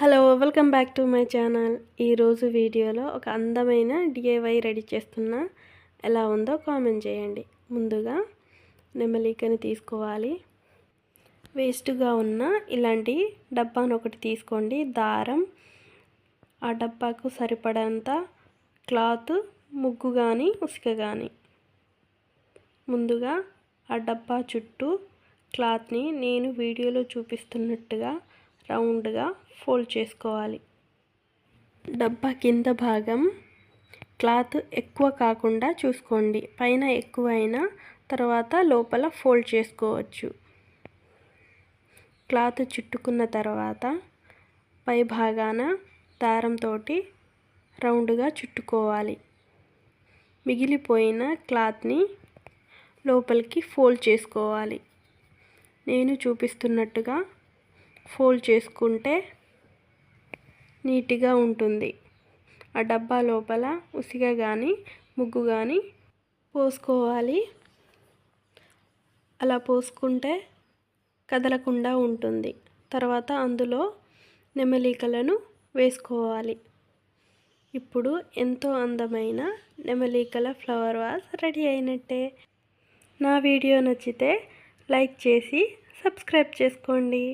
Hello welcome back to my channel. ఈరోజు వీడియోలో ఒక అందమైన డిఐవై రెడీ చేస్తున్నా. ఎలా ఉందో కామెంట్ చేయండి. ముందుగా నెమలికని తీసుకోవాలి. వేస్ట్గా ఉన్న ఇలాంటి డబ్బాను ఒకటి తీసుకోండి. దారం ఆ డబ్బాకు సరిపడంత క్లాత్ ముగ్గు కానీ ఉసుక కానీ ముందుగా ఆ డబ్బా చుట్టూ క్లాత్ని నేను వీడియోలో చూపిస్తున్నట్టుగా రౌండ్గా ఫోల్డ్ చేసుకోవాలి. డబ్బా కింద భాగం క్లాత్ ఎక్కువ కాకుండా చూసుకోండి. పైన ఎక్కువైనా తర్వాత లోపల ఫోల్డ్ చేసుకోవచ్చు. క్లాత్ చుట్టుకున్న తర్వాత పై భాగాన దారంతో రౌండ్గా చుట్టుకోవాలి. మిగిలిపోయిన క్లాత్ని లోపలికి ఫోల్డ్ చేసుకోవాలి. నేను చూపిస్తున్నట్టుగా ఫోల్డ్ చేసుకుంటే నీట్గా ఉంటుంది. ఆ డబ్బా లోపల ఉసిగ కానీ ముగ్గు కానీ పోసుకోవాలి. అలా పోసుకుంటే కదలకుండా ఉంటుంది. తర్వాత అందులో నెమలికలను వేసుకోవాలి. ఇప్పుడు ఎంతో అందమైన నెమలికల ఫ్లవర్ వాజ్ రెడీ అయినట్టే. నా వీడియో నచ్చితే లైక్ చేసి సబ్స్క్రైబ్ చేసుకోండి.